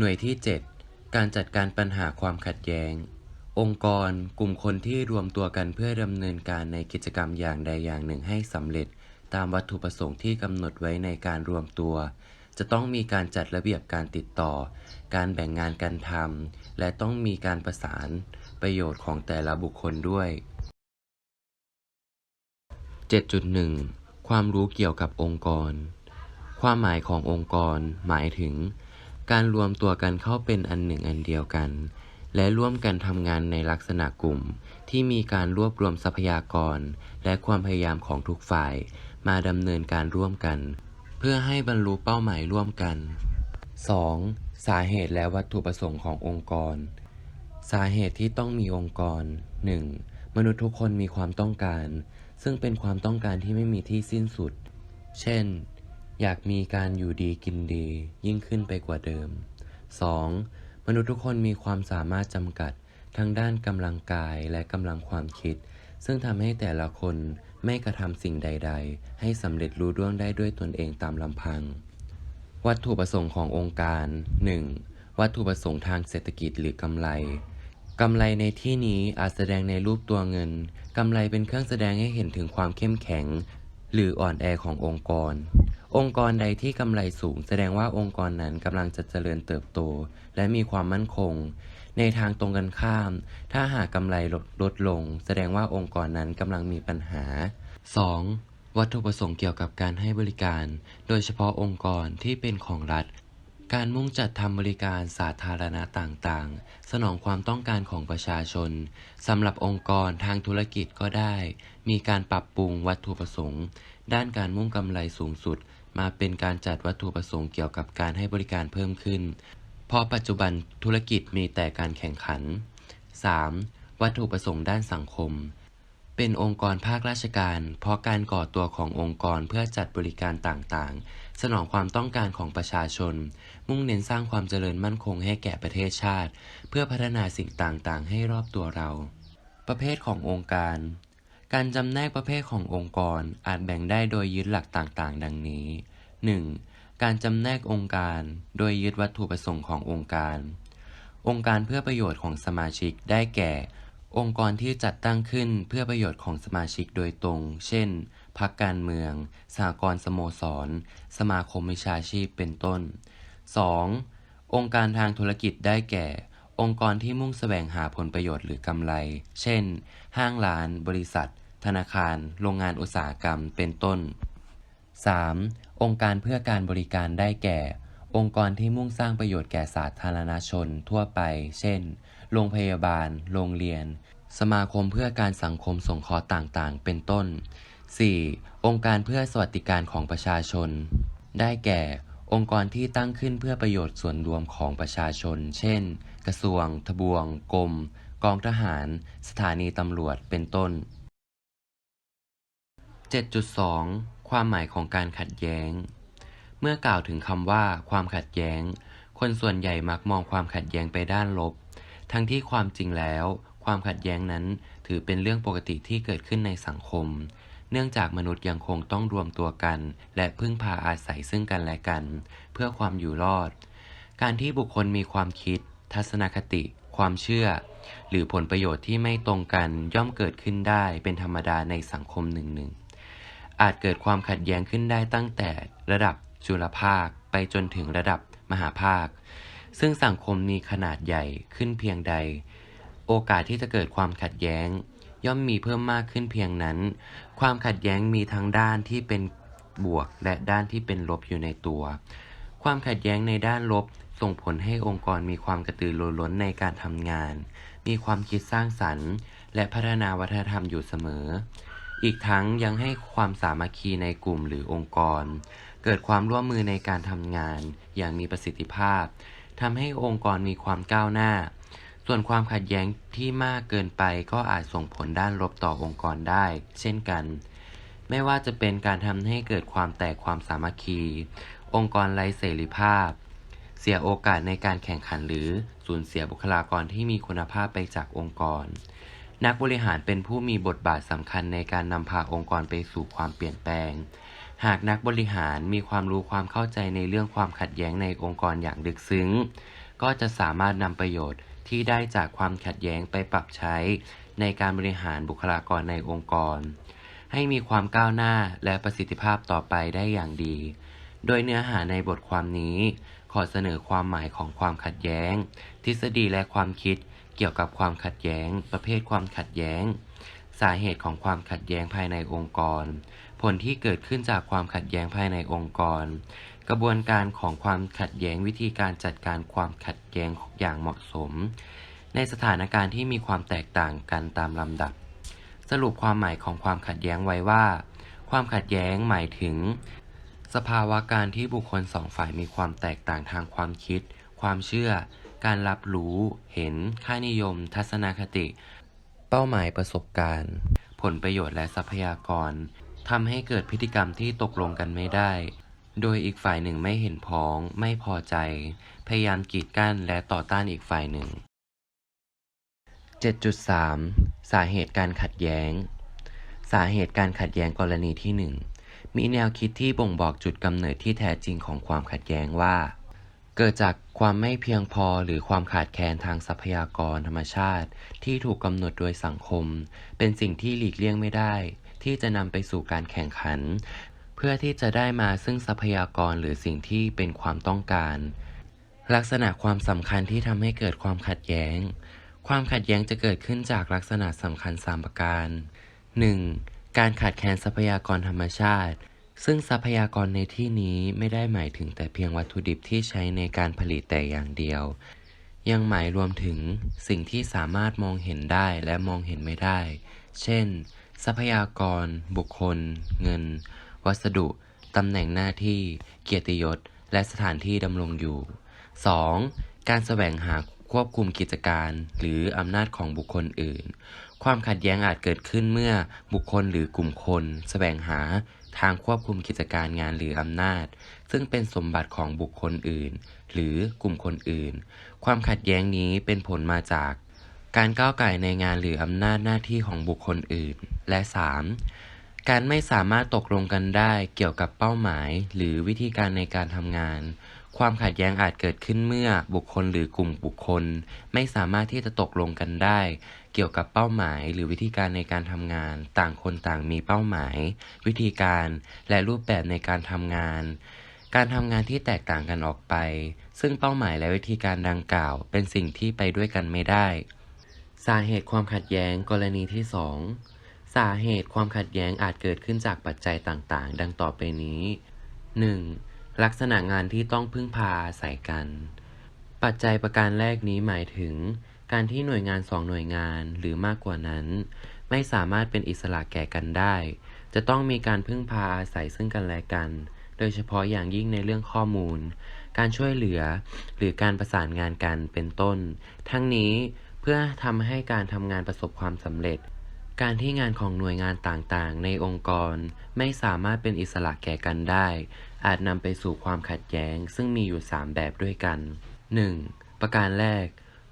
หน่วยที่ 7 การจัดการปัญหาความขัดแย้ง องค์กร กลุ่มคนที่รวมตัวกันเพื่อดำเนินการในกิจกรรมอย่างใดอย่างหนึ่งให้สำเร็จ ตามวัตถุประสงค์ที่กำหนดไว้ในการรวมตัว จะต้องมีการจัดระเบียบการติดต่อ การแบ่งงานกันทำและต้องมีการประสานประโยชน์ของแต่ละบุคคลด้วย 7.1 ความรู้เกี่ยวกับองค์กร ความหมายขององค์กร หมายถึง การรวมตัวกันเข้าเป็นอันหนึ่งอันเดียวกัน และร่วมกันทำงานในลักษณะกลุ่ม ที่มีการรวบรวมทรัพยากร และความพยายามของทุกฝ่าย มาดำเนินการร่วมกัน เพื่อให้บรรลุเป้าหมายร่วมกัน 2. สาเหตุและวัตถุประสงค์ขององค์กร สาเหตุที่ต้องมีองค์กร 1. มนุษย์ทุกคนมีความต้องการ ซึ่งเป็นความต้องการที่ไม่มีที่สิ้นสุด เช่น อยากมีการอยู่ดีกินดียิ่งขึ้นไปกว่าเดิม 2. มนุษย์ทุกคนมีความสามารถจำกัดทั้งด้านกำลังกายและกำลังความคิด ซึ่งทำให้แต่ละคนไม่กระทำสิ่งใด ๆ ให้สำเร็จรู้ร่วงได้ด้วยตนเองตามลำพัง วัตถุประสงค์ขององค์การ 1. วัตถุประสงค์ทางเศรษฐกิจหรือกำไรกำไรในที่นี้อาจแสดงในรูปตัวเงิน กำไรเป็นเครื่องแสดงให้เห็นถึงความเข้มแข็ง หรืออ่อนแอขององค์กร องค์กรใดที่กำไรสูง แสดงว่าองค์กรนั้นกำลังจะเจริญเติบโต และมีความมั่นคง ในทางตรงกันข้าม ถ้าหากกำไรลดลดลง แสดงว่าองค์กรนั้นกำลังมีปัญหา 2. วัตถุประสงค์เกี่ยวกับการให้บริการ โดยเฉพาะองค์กรที่เป็นของรัฐ การมุ่งจัดทำบริการสาธารณะต่างๆ สนองความต้องการของประชาชนสำหรับองค์กรทางธุรกิจก็ได้ มีการปรับปรุงวัตถุประสงค์ ด้านการมุ่งกำไรสูงสุด มาเป็นการจัดวัตถุประสงค์เกี่ยวกับการให้บริการเพิ่มขึ้น เพราะปัจจุบันธุรกิจมีแต่การแข่งขัน 3. วัตถุประสงค์ด้านสังคม เป็นองค์กรภาคราชการ เพราะการก่อตัวขององค์กรเพื่อจัดบริการต่างๆ สนองความต้องการของประชาชน มุ่งเน้นสร้างความเจริญมั่นคงให้แก่ประเทศชาติ เพื่อพัฒนาสิ่งต่างๆ ให้รอบตัวเรา ประเภทขององค์การ การจำแนกประเภทขององค์กรอาจแบ่งได้โดยยึดหลักต่างๆ ดังนี้ 1. การจำแนกองค์การ โดยยึดวัตถุประสงค์ขององค์การ องค์การเพื่อประโยชน์ของสมาชิกได้แก่ องค์กรที่จัดตั้งขึ้นเพื่อประโยชน์ของสมาชิกโดยตรง เช่น พรรคการเมือง สหกรณ์สโมสร สมาคมวิชาชีพ เป็นต้น 2. องค์การทางธุรกิจได้แก่ องค์กรที่มุ่งแสวงหาผลประโยชน์หรือกำไร เช่น ห้างร้าน บริษัท ธนาคาร โรงงานอุตสาหกรรม เป็นต้น 3. องค์การเพื่อการบริการได้แก่ องค์กรที่มุ่งสร้างประโยชน์แก่สาธารณชนทั่วไป เช่น โรงพยาบาล โรงเรียน สมาคมเพื่อการสังคมสงเคราะห์ต่างๆ เป็นต้น 4. องค์การเพื่อสวัสดิการของประชาชน ได้แก่ องค์กรที่ตั้งขึ้นเพื่อประโยชน์ส่วนรวมของประชาชน เช่น กระทรวง ทบวง กรม กองทหาร สถานีตำรวจ เป็นต้น 7.2 ความหมายของการขัดแย้ง เมื่อกล่าวถึงคำว่า ความขัดแย้ง คนส่วนใหญ่มักมองความขัดแย้งไปด้านลบ ทั้งที่ความจริงแล้ว ความขัดแย้งนั้นถือเป็นเรื่องปกติที่เกิดขึ้นในสังคม เนื่องจากมนุษย์ยังคงต้องรวมตัวกัน และพึ่งพาอาศัยซึ่งกันและกัน เพื่อความอยู่รอด การที่บุคคลมีความคิด ทัศนคติ ความเชื่อ หรือผลประโยชน์ที่ไม่ตรงกันย่อมเกิดขึ้นได้เป็นธรรมดาในสังคมหนึ่งๆอาจเกิดความขัดแย้งขึ้นได้ตั้งแต่ระดับจุลภาคไปจนถึงระดับมหาภาค ซึ่งสังคมมีขนาดใหญ่ขึ้นเพียงใด โอกาสที่จะเกิดความขัดแย้ง ย่อมมีเพิ่มมากขึ้นเพียงนั้น ความขัดแย้งมีทั้งด้านที่เป็นบวกและด้านที่เป็นลบอยู่ในตัว ความขัดแย้งในด้านลบ ส่งผลให้องค์กรมีความกระตือรือร้นในการทำงาน มีความคิดสร้างสรรค์ และพัฒนาวัฒนธรรมอยู่เสมอ อีกทั้งยังให้ความสามัคคีในกลุ่มหรือองค์กร เกิดความร่วมมือในการทำงาน อย่างมีประสิทธิภาพทำให้องค์กรมีความก้าวหน้า ส่วนความขัดแย้งที่มากเกินไปก็อาจส่งผลด้านลบต่อองค์กรได้ เช่นกัน ไม่ว่าจะเป็นการทำให้เกิดความแตกความสามัคคี องค์กรไร้เสรีภาพ เสียโอกาสในการแข่งขันหรือสูญเสียบุคลากรที่มีคุณภาพไปจากองค์กร นักบริหารเป็นผู้มีบทบาทสำคัญในการนำพาองค์กรไปสู่ความเปลี่ยนแปลง หากนักบริหารมีความรู้ความเข้าใจในเรื่องความขัดแย้งในองค์กรอย่างลึกซึ้ง ก็จะสามารถนำประโยชน์ที่ได้จากความขัดแย้งไปปรับใช้ในการบริหารบุคลากรในองค์กร ให้มีความก้าวหน้าและประสิทธิภาพต่อไปได้อย่างดี โดยเนื้อหาในบทความนี้ ขอเสนอความหมายของความขัดแย้ง ทฤษฎีและความคิดเกี่ยวกับความขัดแย้ง ประเภทความขัดแย้ง สาเหตุของความขัดแย้งภายในองค์กร ผลที่เกิดขึ้นจากความขัดแย้งภายในองค์กร กระบวนการของความขัดแย้งวิธีการจัดการความขัดแย้งอย่างเหมาะสม ในสถานการณ์ที่มีความแตกต่างกันตามลำดับ สรุปความหมายของความขัดแย้งไว้ว่า ความขัดแย้งหมายถึง สภาวะการที่บุคคลสองฝ่ายมีความแตกต่างทางความคิด ความเชื่อ การรับรู้ เห็น ค่านิยม ทัศนคติ เป้าหมายประสบการณ์ ผลประโยชน์และทรัพยากรทำให้เกิดพฤติกรรมที่ตกลงกันไม่ได้ โดยอีกฝ่ายหนึ่งไม่เห็นพ้อง ไม่พอใจ พยายามกีดกั้นและต่อต้านอีกฝ่ายหนึ่ง 7.3 สาเหตุการขัดแย้ง สาเหตุการขัดแย้งกรณีที่ 1 มีแนวคิดที่บ่งบอกจุดกำเนิดที่แท้จริงของความขัดแย้งว่า เกิดจากความไม่เพียงพอหรือความขาดแคลนทางทรัพยากรธรรมชาติ ที่ถูกกำหนดโดยสังคม เป็นสิ่งที่หลีกเลี่ยงไม่ได้ ที่จะนำไปสู่การแข่งขัน เพื่อที่จะได้มาซึ่งทรัพยากรหรือสิ่งที่เป็นความต้องการ ลักษณะความสำคัญที่ทำให้เกิดความขัดแย้ง ความขัดแย้งจะเกิดขึ้นจากลักษณะสำคัญ3ประการ 1. การขาดแคลนทรัพยากรธรรมชาติ ซึ่งทรัพยากรในที่นี้ไม่ได้หมายถึงแต่เพียงวัตถุดิบที่ใช้ในการผลิตแต่อย่างเดียว ยังหมายรวมถึงสิ่งที่สามารถมองเห็นได้และมองเห็นไม่ได้ เช่น ทรัพยากร บุคคล เงิน วัสดุ ตำแหน่งหน้าที่ เกียรติยศ และสถานที่ดำรงอยู่ 2. การแสวงหาควบคุมกิจการ หรืออำนาจของบุคคลอื่น ความขัดแย้งอาจเกิดขึ้นเมื่อบุคคลหรือกลุ่มคนแสวงหาทางควบคุมกิจการงานหรืออำนาจ ซึ่งเป็นสมบัติของบุคคลอื่น หรือกลุ่มคนอื่น ความขัดแย้งนี้เป็นผลมาจาก การก้าวไก่ในงานหรืออำนาจหน้าที่ของบุคคลอื่น และ 3. การไม่สามารถตกลงกันได้เกี่ยวกับเป้าหมาย หรือวิธีการในการทำงาน ความขัดแย้งอาจเกิดขึ้นเมื่อบุคคลหรือกลุ่มบุคคล ไม่สามารถที่จะตกลงกันได้ เกี่ยวกับเป้าหมาย หรือวิธีการในการทำงาน ต่างคนต่างมีเป้าหมาย วิธีการและรูปแบบในการทำงาน การทำงานที่แตกต่างกันออกไป ซึ่งเป้าหมายและวิธีการดังกล่าว เป็นสิ่งที่ไปด้วยกันไม่ได้ สาเหตุความขัดแย้งกรณีที่ 2 สาเหตุความขัดแย้งอาจเกิดขึ้นจากปัจจัยต่างๆ ดังต่อไปนี้ 1. ลักษณะงานที่ต้องพึ่งพาอาศัยกัน ปัจจัยประการแรกนี้หมายถึง การที่หน่วยงานสองหน่วยงานหรือมากกว่านั้น ไม่สามารถเป็นอิสระแก่กันได้ จะต้องมีการพึ่งพาอาศัยซึ่งกันและกัน โดยเฉพาะอย่างยิ่งในเรื่องข้อมูล การช่วยเหลือ หรือการประสานงานกันเป็นต้น ทั้งนี้เพื่อทำให้การทำงานประสบความสำเร็จ การที่งานของหน่วยงานต่างๆ ในองค์กร ไม่สามารถเป็นอิสระแก่กันได้ อาจนำไปสู่ความขัดแย้ง ซึ่งมีอยู่ 3 แบบด้วยกัน 1. ประการแรก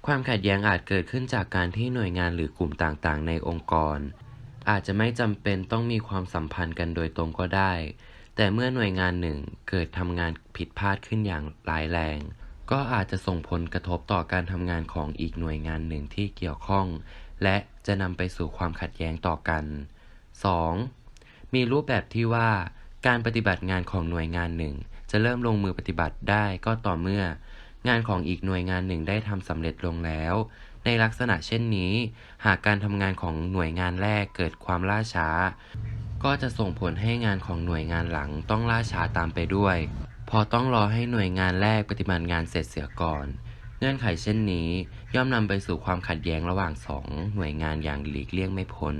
ความขัดแย้งอาจเกิดขึ้นจากการที่หน่วยงานหรือกลุ่มต่างๆ ในองค์กร อาจจะไม่จำเป็นต้องมีความสัมพันธ์กันโดยตรงก็ได้ แต่เมื่อหน่วยงานหนึ่งเกิดทำงานผิดพลาดขึ้นอย่างร้ายแรง ก็อาจจะส่งผลกระทบต่อการทำงานของอีกหน่วยงานหนึ่งที่เกี่ยวข้อง และจะนำไปสู่ความขัดแย้งต่อกัน 2. มีรูปแบบที่ว่า การปฏิบัติงานของหน่วยงานหนึ่ง จะเริ่มลงมือปฏิบัติได้ก็ต่อเมื่อ งานของอีกหน่วยงานหนึ่งได้ทำสำเร็จลงแล้ว ในลักษณะเช่นนี้ หากการทำงานของหน่วยงานแรกเกิดความล่าช้า ก็จะส่งผลให้งานของหน่วยงานหลังต้องล่าช้าตามไปด้วย พอต้องรอให้หน่วยงานแรกปฏิบัติงานเสร็จเสียก่อน เงื่อนไขเช่นนี้ย่อมนำไปสู่ความขัดแย้งระหว่างสองหน่วยงานอย่างหลีกเลี่ยงไม่พ้น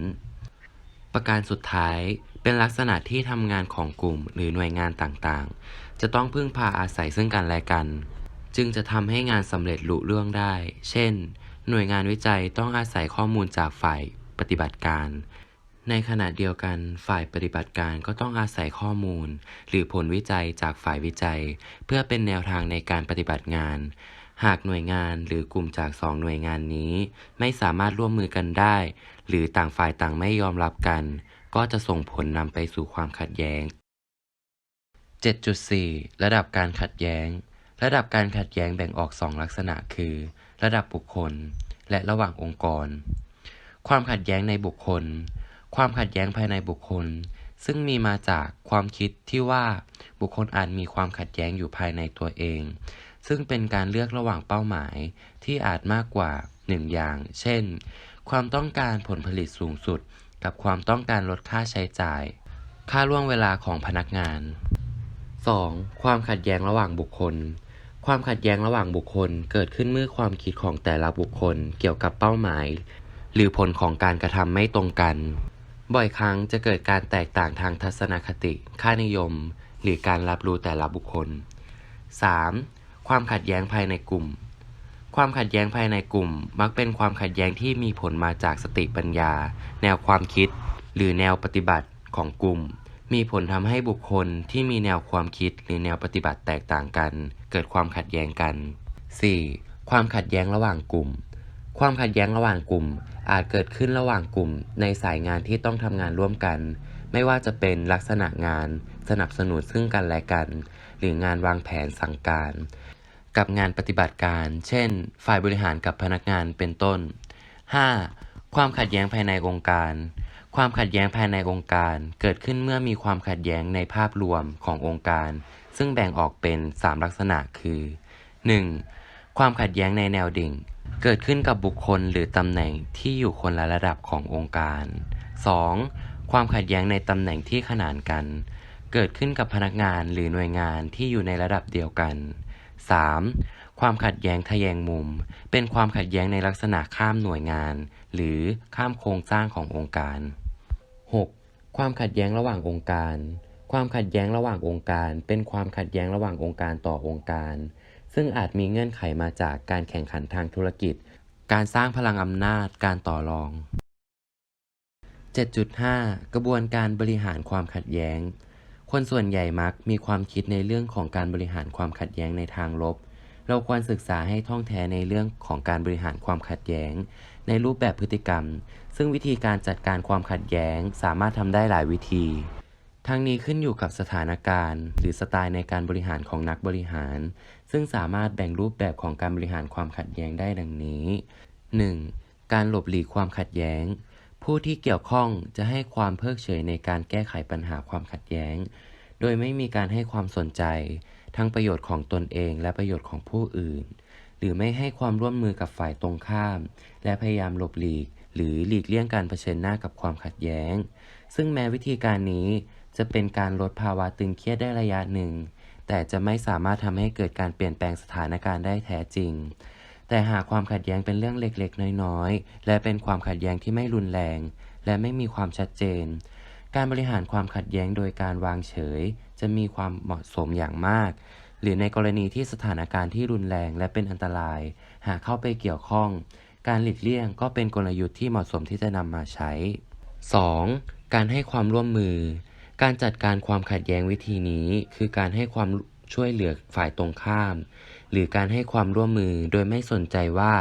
ประการสุดท้ายเป็นลักษณะที่ทำงานของกลุ่มหรือหน่วยงานต่างๆ จะต้องพึ่งพาอาศัยซึ่งกันและกัน จึงจะทำให้งานสำเร็จลุล่วงได้ เช่น หน่วยงานวิจัยต้องอาศัยข้อมูลจากฝ่ายปฏิบัติการ ในขณะเดียวกันฝ่ายปฏิบัติการก็ต้องอาศัยข้อมูล หรือผลวิจัยจากฝ่ายวิจัย เพื่อเป็นแนวทางในการปฏิบัติงาน หากหน่วยงานหรือกลุ่มจากสองหน่วยงานนี้ ไม่สามารถร่วมมือกันได้ หรือต่างฝ่ายต่างไม่ยอมรับกัน ก็จะส่งผลนำไปสู่ความขัดแย้ง 7.4 ระดับการขัดแย้ง ระดับการขัดแย้งแบ่งออกสองลักษณะคือ ระดับบุคคล และระหว่างองค์กร ความขัดแย้งในบุคคล ความขัดแย้งภายในบุคคล ซึ่งมีมาจากความคิดที่ว่าบุคคลอาจมีความขัดแย้งอยู่ภายในตัวเอง ซึ่งเป็นการเลือกระหว่างเป้าหมายที่อาจมากกว่าหนึ่งอย่าง เช่น ความต้องการผลผลิตสูงสุด กับความต้องการลดค่าใช้จ่าย ค่าล่วงเวลาของพนักงาน 2. ความขัดแย้งระหว่างบุคคล ความขัดแย้งระหว่างบุคคล เกิดขึ้นเมื่อความคิดของแต่ละบุคคลเกี่ยวกับเป้าหมาย หรือผลของการกระทำไม่ตรงกัน บ่อยครั้งจะเกิดการแตกต่างทางทัศนคติ ค่านิยม หรือการรับรู้แต่ละบุคคล 3. ความขัดแย้งภายในกลุ่ม ความขัดแย้งภายในกลุ่ม มักเป็นความขัดแย้งที่มีผลมาจากสติปัญญา แนวความคิด หรือแนวปฏิบัติของกลุ่ม มีผลทำให้บุคคลที่มีแนวความคิดหรือแนวปฏิบัติแตกต่างกัน เกิดความขัดแย้งกัน 4. ความขัดแย้งระหว่างกลุ่ม ความขัดแย้งระหว่างกลุ่ม อาจเกิดขึ้นระหว่างกลุ่ม ในสายงานที่ต้องทำงานร่วมกัน ไม่ว่าจะเป็นลักษณะงาน สนับสนุนซึ่งกันและกัน หรืองานวางแผนสั่งการ กับงานปฏิบัติการ เช่น ฝ่ายบริหารกับพนักงานเป็นต้น 5. ความขัดแย้งภายในองค์การ ความขัดแย้งภายในองค์การ เกิดขึ้นเมื่อมีความขัดแย้งในภาพรวมขององค์การ ซึ่งแบ่งออกเป็น 3 ลักษณะคือ 1. ความขัดแย้งในแนวดิ่ง เกิดขึ้นกับบุคคลหรือตำแหน่งที่อยู่คนละระดับขององค์การ 2. ความขัดแย้งในตำแหน่งที่ขนานกัน เกิดขึ้นกับพนักงานหรือหน่วยงานที่อยู่ในระดับเดียวกัน 3. ความขัดแย้งทะแยงมุม เป็นความขัดแย้งในลักษณะข้ามหน่วยงาน หรือข้ามโครงสร้างขององค์การ 6. ความขัดแย้งระหว่างองค์การ ความขัดแย้งระหว่างองค์การ เป็นความขัดแย้งระหว่างองค์การต่อองค์การ ซึ่งอาจมีเงื่อนไขมาจากการแข่งขันทางธุรกิจ การสร้างพลังอำนาจ การต่อรอง 7.5 กระบวนการบริหารความขัดแย้ง คนส่วนใหญ่มักมีความคิดในเรื่องของการบริหารความขัดแย้งในทางลบ เราควรศึกษาให้ท่องแท้ในเรื่องของการบริหารความขัดแย้ง ในรูปแบบพฤติกรรม ซึ่งวิธีการจัดการความขัดแย้งสามารถทำได้หลายวิธีทั้งนี้ขึ้นอยู่กับสถานการณ์ หรือสไตล์ในการบริหารของนักบริหาร ซึ่งสามารถแบ่งรูปแบบของการบริหารความขัดแย้งได้ดังนี้ 1. การหลบหลีกความขัดแย้ง ผู้ที่เกี่ยวข้องจะให้ความเพิกเฉยในการแก้ไขปัญหาความขัดแย้ง โดยไม่มีการให้ความสนใจ ทั้งประโยชน์ของตนเองและประโยชน์ของผู้อื่น หรือไม่ให้ความร่วมมือกับฝ่ายตรงข้าม และพยายามหลบหลีก หรือหลีกเลี่ยงการเผชิญหน้ากับความขัดแย้ง ซึ่งแม้วิธีการนี้จะเป็นการลดภาวะตึงเครียดได้ระยะหนึ่ง แต่จะไม่สามารถทำให้เกิดการเปลี่ยนแปลงสถานการณ์ได้แท้จริง แต่หากความขัดแย้งเป็นเรื่องเล็กๆ น้อยๆ และเป็นความขัดแย้งที่ไม่รุนแรง และไม่มีความชัดเจน การบริหารความขัดแย้งโดยการวางเฉย จะมีความเหมาะสมอย่างมาก หรือในกรณีที่สถานการณ์ที่รุนแรงและเป็นอันตราย หากเข้าไปเกี่ยวข้อง การหลีกเลี่ยงก็เป็นกลยุทธ์ที่เหมาะสมที่จะนำมาใช้ 2. การให้ความร่วมมือ การจัดการความขัดแย้งวิธีนี้ คือการให้ความช่วยเหลือฝ่ายตรงข้าม หรือการให้ความร่วมมือโดยไม่สนใจว่า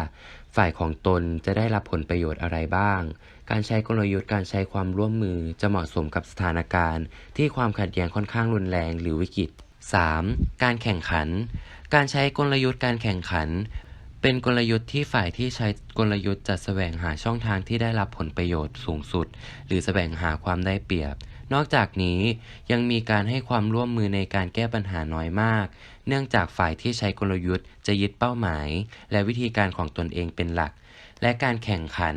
ฝ่ายของตนจะได้รับผลประโยชน์อะไรบ้าง การใช้กลยุทธ์การใช้ความร่วมมือจะเหมาะสมกับสถานการณ์ ที่ความขัดแย้งค่อนข้างรุนแรงหรือวิกฤต 3. การแข่งขัน การใช้กลยุทธ์การแข่งขัน เป็นกลยุทธ์ที่ฝ่ายที่ใช้กลยุทธ์จะแสวงหาช่องทางที่ได้รับผลประโยชน์สูงสุด หรือแสวงหาความได้เปรียบ นอกจากนี้ยังมีการให้ความร่วมมือในการแก้ปัญหาน้อยมาก เนื่องจากฝ่ายที่ใช้กลยุทธ์จะยึดเป้าหมาย และวิธีการของตนเองเป็นหลัก และการแข่งขัน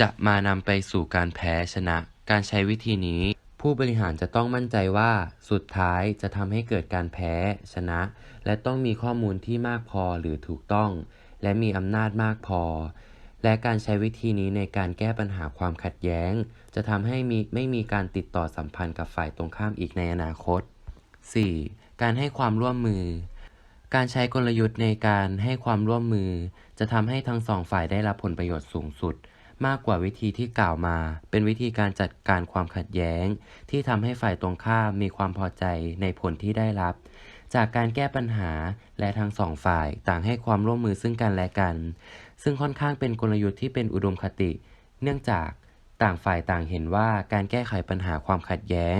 จะมานำไปสู่การแพ้ชนะ การใช้วิธีนี้ ผู้บริหารจะต้องมั่นใจว่าสุดท้ายจะทำให้เกิดการแพ้ชนะ และต้องมีข้อมูลที่มากพอหรือถูกต้อง และมีอำนาจมากพอ และการใช้วิธีนี้ในการแก้ปัญหาความขัดแย้ง จะทำให้มีไม่มีการติดต่อสัมพันธ์กับฝ่ายตรงข้ามอีกในอนาคต 4. การให้ความร่วมมือ การใช้กลยุทธ์ในการให้ความร่วมมือ จะทำให้ทั้งสองฝ่ายได้รับผลประโยชน์สูงสุด มากกว่าวิธีที่กล่าวมา เป็นวิธีการจัดการความขัดแย้ง ที่ทำให้ฝ่ายตรงข้ามมีความพอใจในผลที่ได้รับ จากการแก้ปัญหาและทั้งสองฝ่ายต่างให้ความร่วมมือซึ่งกันและกัน ซึ่งค่อนข้างเป็นกลยุทธ์ที่เป็นอุดมคติ เนื่องจากต่างฝ่ายต่างเห็นว่าการแก้ไขปัญหาความขัดแย้ง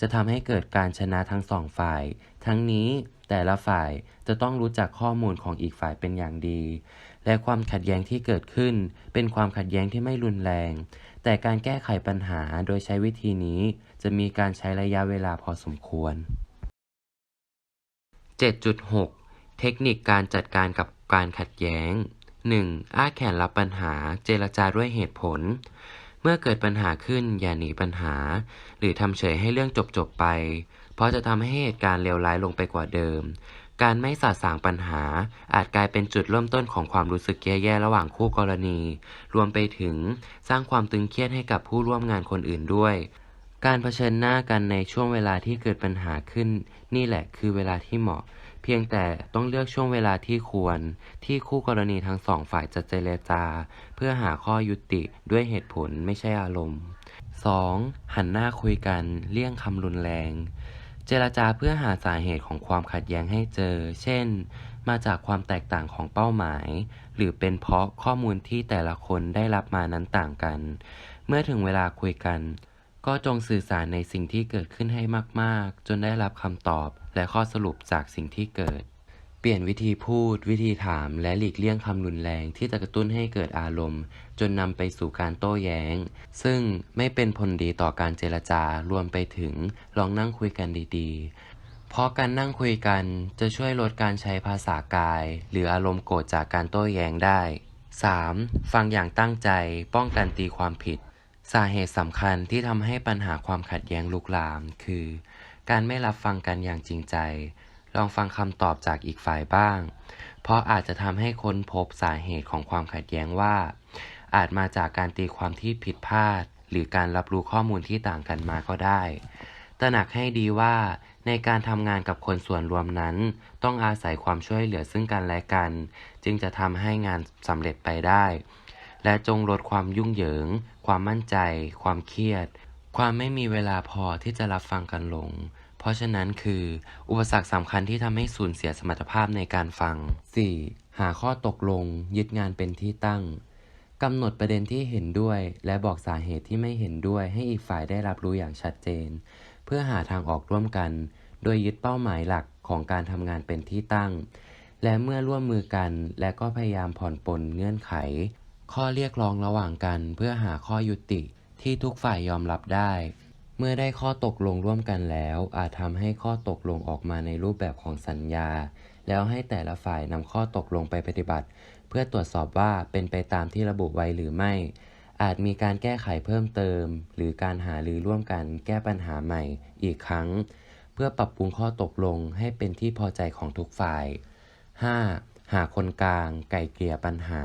จะทำให้เกิดการชนะทั้งสองฝ่าย ทั้งนี้แต่ละฝ่ายจะต้องรู้จักข้อมูลของอีกฝ่ายเป็นอย่างดี และความขัดแย้งที่เกิดขึ้น เป็นความขัดแย้งที่ไม่รุนแรง แต่การแก้ไขปัญหาโดยใช้วิธีนี้จะมีการใช้ระยะเวลาพอสมควร 7.6 เทคนิคการจัดการกับการขัดแย้ง 1. อ้าแขนรับปัญหา เจรจาด้วยเหตุผล เมื่อเกิดปัญหาขึ้นอย่าหนีปัญหา หรือทำเฉยให้เรื่องจบๆไป เพราะจะทำให้เหตุการณ์เลวร้ายลงไปกว่าเดิม การไม่สาสางปัญหา อาจกลายเป็นจุดเริ่มต้นของความรู้สึกแย่ๆระหว่างคู่กรณี รวมไปถึงสร้างความตึงเครียดให้กับผู้ร่วมงานคนอื่นด้วย การเผชิญหน้ากันในช่วงเวลาที่เกิดปัญหาขึ้น นี่แหละคือเวลาที่เหมาะ เพียงแต่ต้องเลือกช่วงเวลาที่ควร ที่คู่กรณีทั้งสองฝ่ายจะเจรจา เพื่อหาข้อยุติด้วยเหตุผลไม่ใช่อารมณ์ 2. หันหน้าคุยกัน เลี่ยงคำรุนแรง เจรจาเพื่อหาสาเหตุของความขัดแย้งให้เจอ เช่น มาจากความแตกต่างของเป้าหมาย หรือเป็นเพราะข้อมูลที่แต่ละคนได้รับมานั้นต่างกัน เมื่อถึงเวลาคุยกัน ก็จงสื่อสารในสิ่งที่เกิดขึ้นให้มาก ๆ จนได้รับคำตอบและข้อสรุปจากสิ่งที่เกิด เปลี่ยนวิธีพูด วิธีถาม และหลีกเลี่ยงคำรุนแรงที่จะกระตุ้นให้เกิดอารมณ์ จนนำไปสู่การโต้แย้ง ซึ่งไม่เป็นผลดีต่อการเจรจารวมไปถึงลองนั่งคุยกันดีๆ เพราะการนั่งคุยกันจะช่วยลดการใช้ภาษากาย หรืออารมณ์โกรธจากการโต้แย้งได้ 3. ฟังอย่างตั้งใจป้องกันตีความผิด สาเหตุสำคัญที่ทำให้ปัญหาความขัดแย้งลุกลาม คือ การไม่รับฟังกันอย่างจริงใจ ลองฟังคำตอบจากอีกฝ่ายบ้าง เพราะอาจจะทำให้ค้นพบสาเหตุของความขัดแย้งว่า อาจมาจากการตีความที่ผิดพลาด หรือการรับรู้ข้อมูลที่ต่างกันมาก็ได้ ตระหนักให้ดีว่าในการทำงานกับคนส่วนรวมนั้น ต้องอาศัยความช่วยเหลือซึ่งกันและกัน จึงจะทำให้งานสำเร็จไปได้ และจงลดความยุ่งเหยิง ความมั่นใจ ความเครียด ความไม่มีเวลาพอที่จะรับฟังกันลง เพราะฉะนั้นคือ อุปสรรคสำคัญที่ทำให้สูญเสียสมรรถภาพในการฟัง 4. หาข้อตกลง ยึดงานเป็นที่ตั้งกำหนดประเด็นที่เห็นด้วย และบอกสาเหตุที่ไม่เห็นด้วยให้อีกฝ่ายได้รับรู้อย่างชัดเจน เพื่อหาทางออกร่วมกัน โดยยึดเป้าหมายหลักของการทำงานเป็นที่ตั้ง และเมื่อร่วมมือกันและก็พยายามผ่อนปลนเงื่อนไข ข้อเรียกร้องระหว่างกันเพื่อหาข้อยุติที่ทุกฝ่ายยอมรับได้ เมื่อได้ข้อตกลงร่วมกันแล้ว อาจทำให้ข้อตกลงออกมาในรูปแบบของสัญญา แล้วให้แต่ละฝ่ายนำข้อตกลงไปปฏิบัติ เพื่อตรวจสอบว่าเป็นไปตามที่ระบุไว้หรือไม่ อาจมีการแก้ไขเพิ่มเติม หรือการหารือร่วมกันแก้ปัญหาใหม่อีกครั้ง เพื่อปรับปรุงข้อตกลงให้เป็นที่พอใจของทุกฝ่าย 5. หาคนกลาง ไก่เกลี่ยปัญหา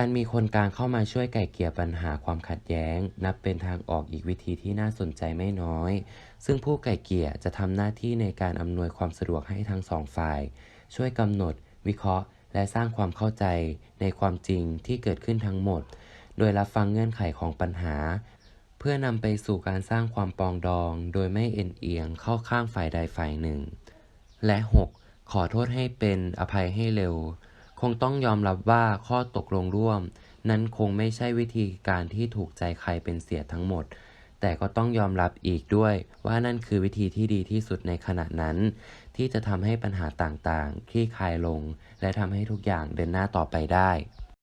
การมีคนกลางเข้ามาช่วยไก่เกี่ยปัญหาความขัดแย้ง นับเป็นทางออกอีกวิธีที่น่าสนใจไม่น้อย ซึ่งผู้ไก่เกี่ยจะทำหน้าที่ในการอำนวยความสะดวกให้ทั้งสองฝ่าย ช่วยกำหนด วิเคราะห์ และสร้างความเข้าใจในความจริงที่เกิดขึ้นทั้งหมด โดยรับฟังเงื่อนไขของปัญหา เพื่อนำไปสู่การสร้างความปองดอง โดยไม่เอ็นเอียงเข้าข้างฝ่ายใดฝ่ายหนึ่ง และ 6. ขอโทษให้เป็นอภัยให้เร็ว คงต้องยอมรับว่าข้อตกลงร่วม นั้นคงไม่ใช่วิธีการที่ถูกใจใครเป็นเสียทั้งหมด แต่ก็ต้องยอมรับอีกด้วย ว่านั่นคือวิธีที่ดีที่สุดในขณะนั้น ที่จะทำให้ปัญหาต่างๆคลี่คลายลง และทำให้ทุกอย่างเดินหน้าต่อไปได้